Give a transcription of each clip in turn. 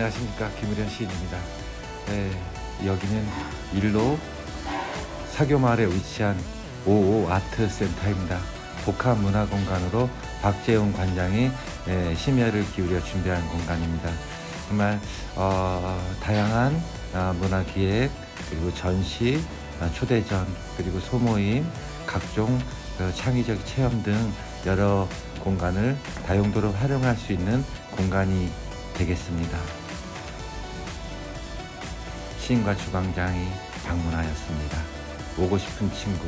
안녕하십니까 김우련 시인입니다. 네, 여기는 일로 사교마을에 위치한 오오 아트 센터입니다. 복합 문화 공간으로 박재용 관장이 예, 심혈을 기울여 준비한 공간입니다. 정말 어, 다양한 아, 문화 기획 그리고 전시, 아, 초대전 그리고 소모임, 각종 그 창의적 체험 등 여러 공간을 다용도로 활용할 수 있는 공간이 되겠습니다. 시인과 주방장이 방문하였습니다. 오고 싶은 친구.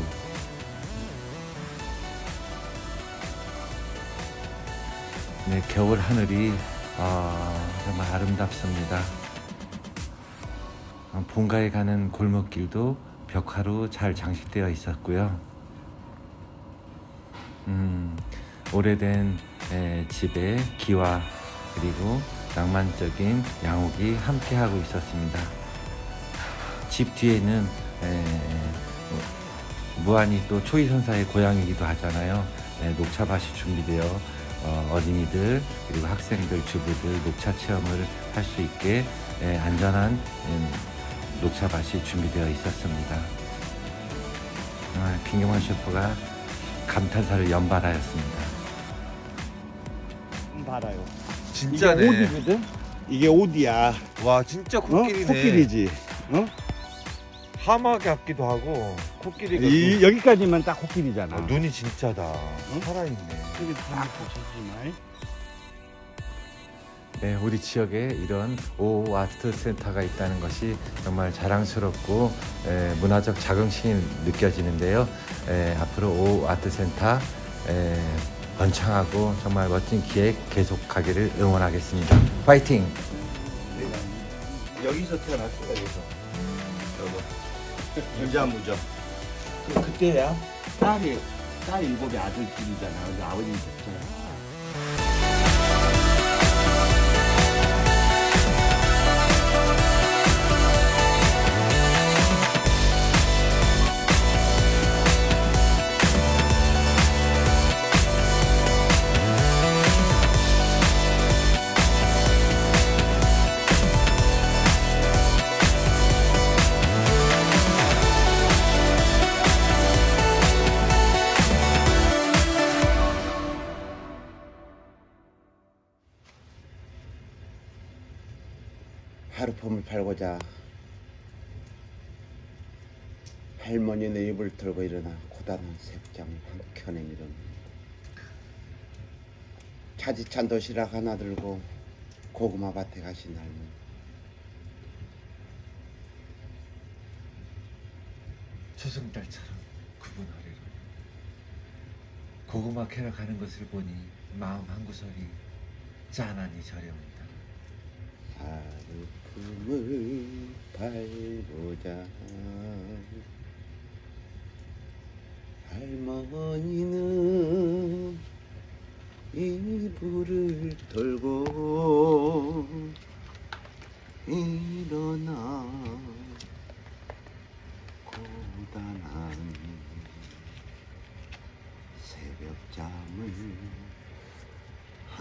네, 겨울 하늘이 아, 정말 아름답습니다. 어, 본가에 가는 골목길도 벽화로 잘 장식되어 있었고요. 음, 오래된 에, 집에 기와 그리고 낭만적인 양옥이 함께하고 있었습니다. 집 뒤에는 에, 어, 무한히 또 초이 선사의 고향이기도 하잖아요. 에, 녹차밭이 준비되어 어, 어린이들 그리고 학생들 주부들 녹차 체험을 할 수 있게 에, 안전한 음, 녹차밭이 준비되어 있었습니다. 정말 김경환 셰프가 감탄사를 연발하였습니다. 봐라요. 진짜네. 이게 오디거든? 이게 오디야. 와 진짜 어? 코끼리네. 코끼리지. 어? 하마 같기도 하고 코끼리가 이, 눈- 여기까지만 딱 코끼리잖아. 어, 눈이 진짜다. 살아있네. 여기 딱 보시지만. 네, 우리 지역에 이런 오 아트 센터가 있다는 것이 정말 자랑스럽고 에, 문화적 자긍심이 느껴지는데요. 에, 앞으로 오 아트 센터 에, 번창하고 정말 멋진 기획 계속하기를 응원하겠습니다. 파이팅! 여기서 태어났어 여기서. 여기. 유자무죠. 그, 그때야 딸이 딸 일곱이 아들끼리잖아. 근데 아버님 됐잖아. 하루품을 팔고자 할머니는 입을 털고 일어나 고단한 색장 한 켠에 밀어 차지찬 도시락 하나 들고 고구마 밭에 가신 할머니 초승달처럼 구분하리로 고구마 캐러 가는 것을 보니 마음 한구석이 짠하니 저려온다. 하루품을 팔고자 할머니는 이불을 털고 일어나 고단한 새벽 잠을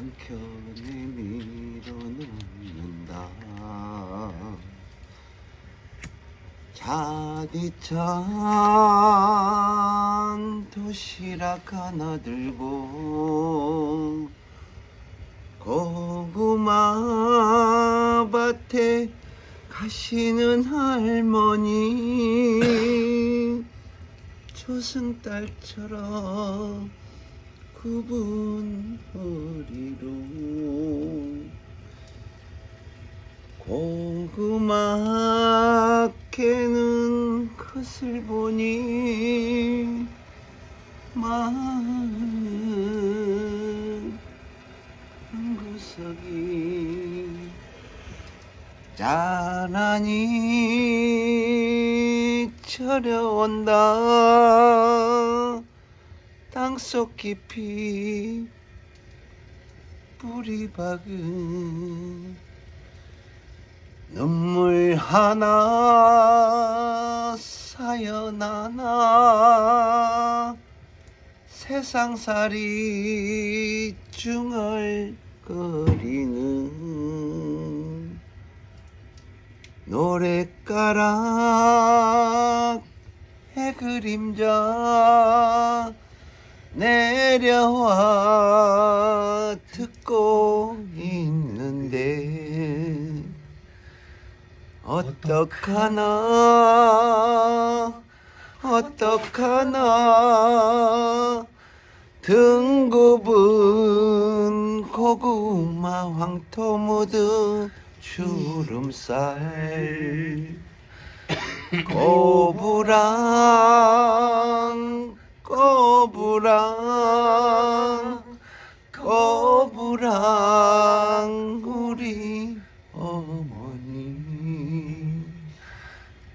한켠에 밀어놓는다. 자디찬 도시락 하나 들고 고구마 밭에 가시는 할머니 조승달처럼 굽은 허리로. 고구마 캐는 것을 보니 마음 한구석이 짠하니 저려온다 땅속 깊이 뿌리 박은 눈물 하나 사연 하나 세상살이 중얼거리는 노랫가락 해 그림자 내려와 듣고 있는데 어떡하나? 어떡하나? 등급은 고구마 황토 묻은 주름살 꼬부랑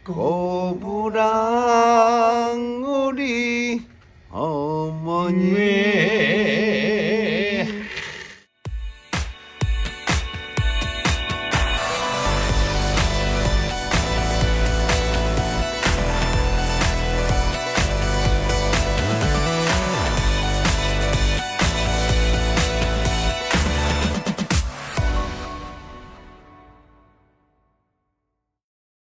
꼬부랑 우리 어머니